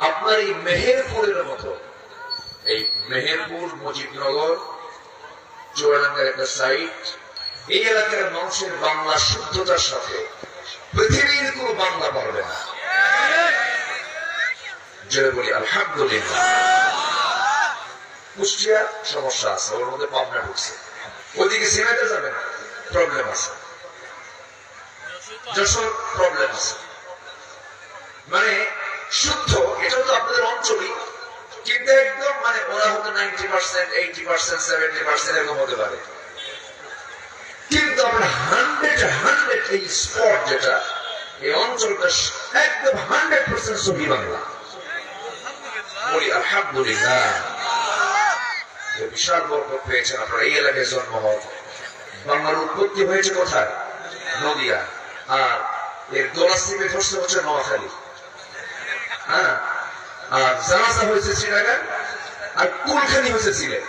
আপনার এই মেহেরপুরের মতো। এই মেহেরপুর, মুজিবনগর, চুয়াডাঙ্গার একটা সাইট এই এলাকার মানুষের বাংলা শুদ্ধতার সাথে পৃথিবীর কোনো বাংলা পারবে না। জয় বলি, আলহামদুলিল্লাহ। কুষ্টিয়া সমস্যা আছে, ওর মধ্যে পাবনা ঢুকছে। ওদিকে সিমেন্টে যাবে না প্রবলেম আছে। যশোর প্রবলেম আছে। মানে শুদ্ধ মানে ওরা হয়তো ninety percent eighty percent seventy percent এরকম হতে পারে। কিন্তু আমরা হান্ড্রেড হান্ড্রেড এই স্পট যেটা, এই অঞ্চলটা একদম হান্ড্রেড পার্সেন্ট বাংলা। আলহামদুলিল্লাহ। বিশাল বরকত পেয়েছেন এই এলাকায় জন্ম হওয়া বাংলার উৎপত্তি হয়েছে কোথায়? নদিয়া। আর এর দোলাস্তিপে ধরছে হচ্ছে নোয়াখালী। হ্যাঁ? আর জানাজা হয়েছে শ্রীনগর। আর কুলখানি হচ্ছে সিলেট